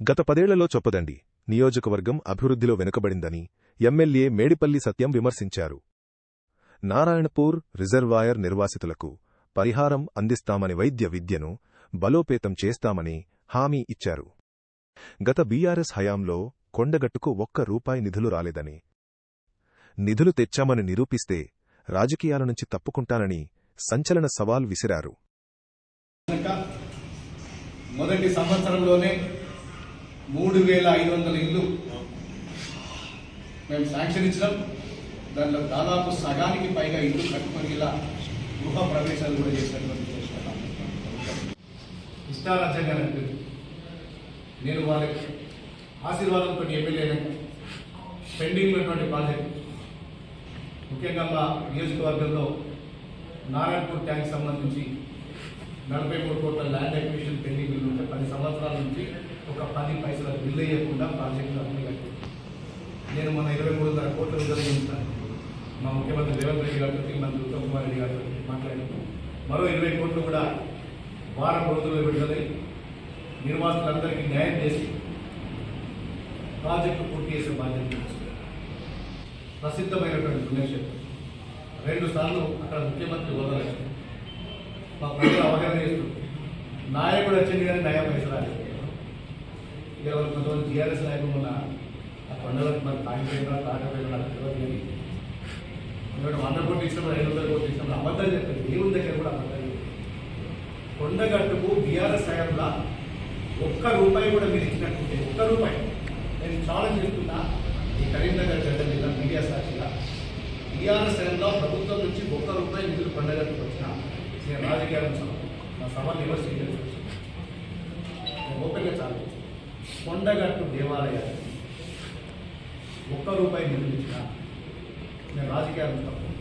గత పదేళ్ళలో చొప్పదండి. నియోజకవర్గం అభివృద్ధిలో వెనుకబడిందని ఎమ్మెల్యే మేడిపల్లి సత్యం విమర్శించారు. నారాయణపూర్ రిజర్వాయర్ నిర్వాసితులకు పరిహారం అందిస్తామని వైద్య విద్యను బలోపేతం చేస్తామని హామీ ఇచ్చారు. గత బీఆర్ఎస్ హయాంలో కొండగట్టుకు ఒక్క రూపాయి నిధులు రాలేదని నిధులు తెచ్చామని నిరూపిస్తే రాజకీయాల నుంచి తప్పుకుంటానని సంచలన సవాల్ విసిరారు. మొదటి సంవత్సరంలోనే మూడు వేల ఐదు వందల ఇల్లు మేము శాంక్షన్ ఇచ్చినాం దాంట్లో దాదాపు సగానికి పైగా ఇల్లు కట్టుకునేలా ఇలా గృహ ప్రవేశాలు కూడా చేసినటువంటి చేస్తున్నాం. ఇష్టారాజ్యంగా నేను వాళ్ళకి ఆశీర్వాదంతో ఎమ్మెల్యే పెండింగ్ ఉన్నటువంటి ప్రాజెక్ట్ ముఖ్యంగా మా నియోజకవర్గంలో నారాయణపూర్ ట్యాంక్ సంబంధించి నలభై మూడు కోట్ల ల్యాండ్ అక్విజిషన్ పెండింగ్ ఉంటే పది సంవత్సరాల నుంచి ఒక పది పైసల బిల్లు వేయకుండా ప్రాజెక్టులు అన్ని కట్టి నేను మన ఇరవై మూడున్నర కోట్ల విడుదల చేస్తాను మా ముఖ్యమంత్రి రేవంత్ రెడ్డి గారితో మంత్రి ఉత్తమ్ కుమార్ రెడ్డి గారితో మాట్లాడాను మరో ఇరవై కోట్లు కూడా వారం రోజుల్లో విడుదలై నిర్వాసితులందరికీ న్యాయం చేసి ప్రాజెక్టు పూర్తి చేసే బాధ్యత ప్రసిద్ధమైనటువంటి పుణ్యక్షేత్రం రెండు సార్లు అక్కడ ముఖ్యమంత్రి హోదా మా ప్రజలు అవగాహన చేస్తూ నాయకుడు వచ్చింది కానీ న్యాయం పైసలు రాలేదు ఇవాళ కొంతమంది టీఆర్ఎస్ నాయకులు మొన్న ఆ కొండలకు మరి తాగిపోయినా తాగపోయినా తెలియదు కానీ ఎందుకంటే వంద కోట్లు ఇచ్చినప్పుడు ఐదు వందల కోట్లు ఇచ్చినప్పుడు అబద్ధాలు చెప్పారు. దేవుని దగ్గర కూడా అబద్ధాలు చెప్పారు. కొండగట్టుకు బీఆర్ఎస్ హయాంలో ఒక్క రూపాయి కూడా మీరు ఇచ్చినట్టుంటే ఒక్క రూపాయి. నేను ఛాలెంజ్ చెప్తున్నా ఈ కరీంనగర్ గడ్డ మీద మీడియా సాక్షిగా బీఆర్ఎస్ హయాంలో ప్రభుత్వం నుంచి ఒక్క రూపాయి నిధులు కొండగట్టుకు వచ్చిన నేను రాజకీయాలను నా సభ విమర్శించాల్సి వచ్చింది నేను ఓపెన్గా చాలా కొండగట్టు దేవాలయాలు. ఒక్క రూపాయి నిర్మించిన నేను రాజకీయాలను తప్పు.